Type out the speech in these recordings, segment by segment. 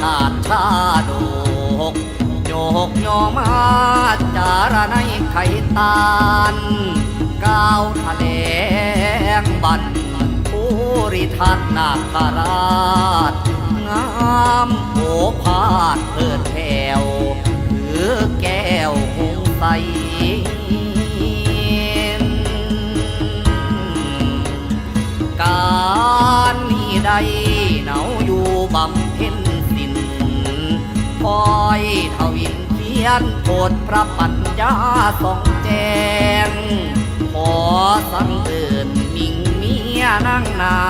ชาชาดกโยกโยมาจารในไข่ตานก้าวทะเลงบันภูริทัตนาคาราช งามโอภาสเพิดแผ่วถือแก้วหงใสการนี้ใดเหนาอยู่บำ คอยเทวินเทียนโปรดพระปัญญาสองแจง ขอสังเอิญมิงเมียนั่งนา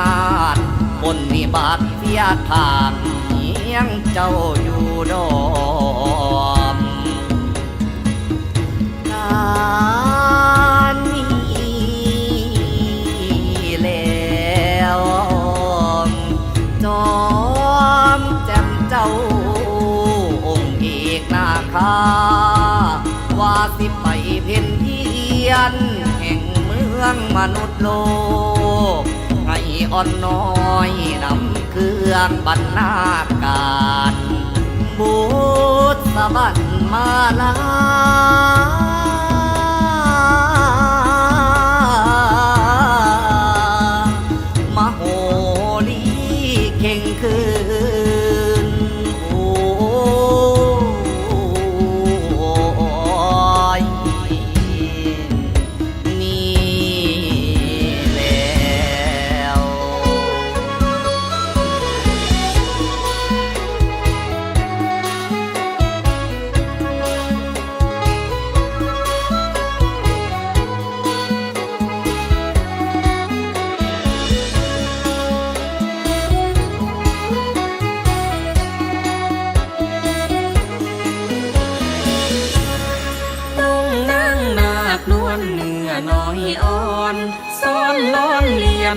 นบนนิบาตเสียทางเมียงเจ้าอยู่ดอมนา ว่าสิไปเพ่นเทียน แห่งเมืองมนุษย์โลกให้อ่อนน้อยนำเครื่องบรรณาการบุตรสบันมาลา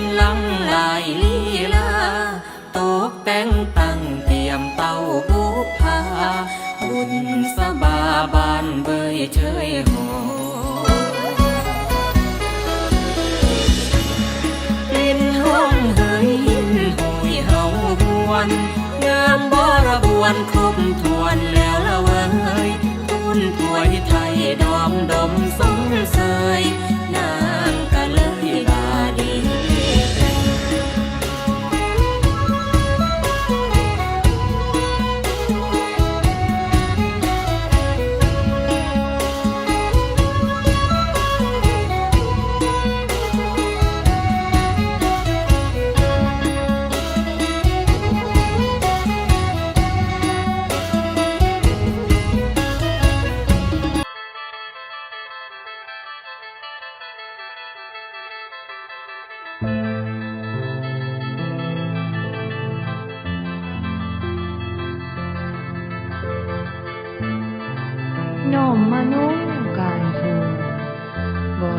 มลังลายลีลาตกแต่งตั้งเตรียมเต้าบุพาบุญสบาบานเบยเชยโหกลิ่นห้องเฮยหินหุยเฮาบวนงามบรบวนคมทวนแล้วละเว้ยตุนถวยไทยดอมดมสงเสย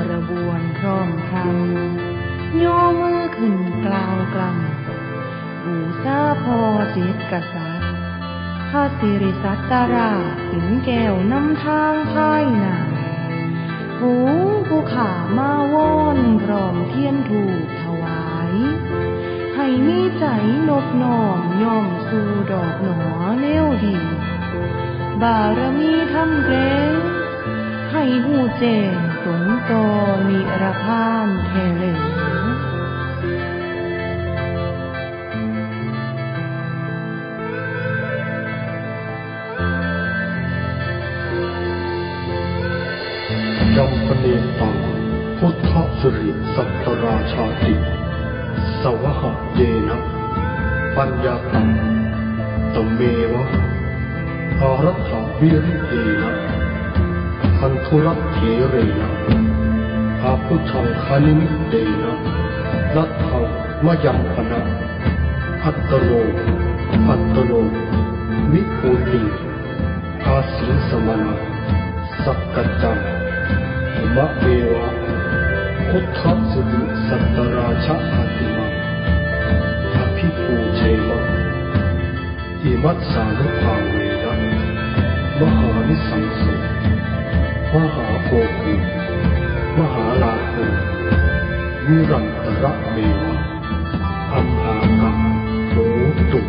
บรบวนพร้อมพรำย่อมือขึ้นกล่าวกลำบูชาพอจิตกษัตริย์พระสิริสัตตราสินแก้วนำทางภายหนาหูผู้ขามาวอนพร้อมเทียนถูกถวาย ให้มีใจนบนอมย่อมสู่ดอกหนอแนวดี บารมีทำเกรงให้หูเจง สงโตนิรพานเทเลจำปเนตังพุทธสุริสัตตราชาติสวหเยนะปัญญาตังตเมวะอารัตถวิริเยนะ พันธุรัตเถเรนะอาพุทธังคานิมิเตนะรัตถังมยังปนะอัตโนอัตโนวิภูติอาสิสมณะสักกัจจังมะเมวะพุทธสุริสัตตราชาอาติมาอภิปูเชมะอิมัสสานุภาเวนะมหานิสังส โกคภูมหาราโควิรันตระเมวะอันอากังโสตุ